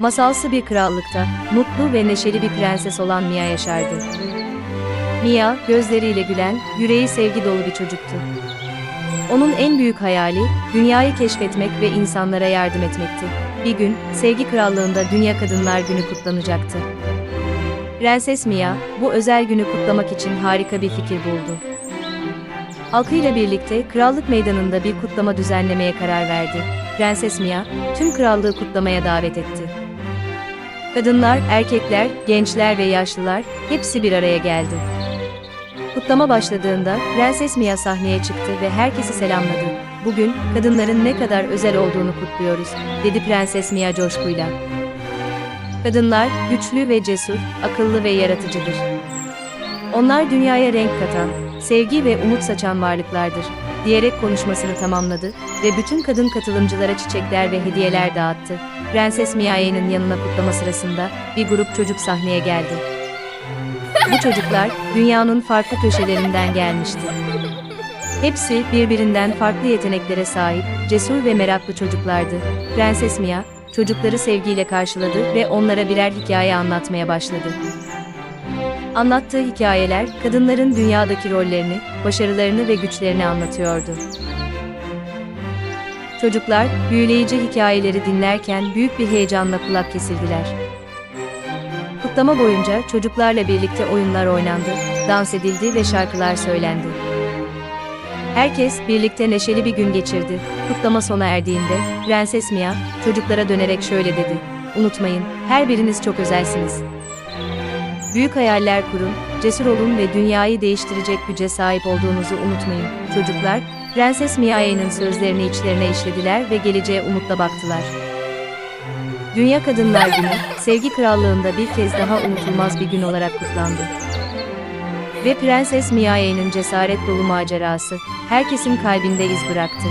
Masalsı bir krallıkta, mutlu ve neşeli bir prenses olan Mia yaşardı. Mia, gözleriyle gülen, yüreği sevgi dolu bir çocuktu. Onun en büyük hayali, dünyayı keşfetmek ve insanlara yardım etmekti. Bir gün, Sevgi Krallığında Dünya Kadınlar Günü kutlanacaktı. Prenses Mia, bu özel günü kutlamak için harika bir fikir buldu. Halkıyla birlikte krallık meydanında bir kutlama düzenlemeye karar verdi. Prenses Mia, tüm krallığı kutlamaya davet etti. Kadınlar, erkekler, gençler ve yaşlılar hepsi bir araya geldi. Kutlama başladığında Prenses Mia sahneye çıktı ve herkesi selamladı. Bugün kadınların ne kadar özel olduğunu kutluyoruz, dedi Prenses Mia coşkuyla. Kadınlar güçlü ve cesur, akıllı ve yaratıcıdır. Onlar dünyaya renk katan, sevgi ve umut saçan varlıklardır, diyerek konuşmasını tamamladı ve bütün kadın katılımcılara çiçekler ve hediyeler dağıttı. Prenses Mia'nın yanına kutlama sırasında bir grup çocuk sahneye geldi. Bu çocuklar dünyanın farklı köşelerinden gelmişti. Hepsi birbirinden farklı yeteneklere sahip, cesur ve meraklı çocuklardı. Prenses Mia, çocukları sevgiyle karşıladı ve onlara birer hikaye anlatmaya başladı. Anlattığı hikayeler, kadınların dünyadaki rollerini, başarılarını ve güçlerini anlatıyordu. Çocuklar, büyüleyici hikayeleri dinlerken büyük bir heyecanla kulak kesildiler. Kutlama boyunca çocuklarla birlikte oyunlar oynandı, dans edildi ve şarkılar söylendi. Herkes birlikte neşeli bir gün geçirdi. Kutlama sona erdiğinde Prenses Mia çocuklara dönerek şöyle dedi: "Unutmayın, her biriniz çok özelsiniz. Büyük hayaller kurun, cesur olun ve dünyayı değiştirecek güce sahip olduğunuzu unutmayın." Çocuklar Prenses Mia'nın sözlerini içlerine işlediler ve geleceğe umutla baktılar. Dünya Kadınlar Günü, Sevgi Krallığında bir kez daha unutulmaz bir gün olarak kutlandı. Ve Prenses Mia'nın cesaret dolu macerası, herkesin kalbinde iz bıraktı.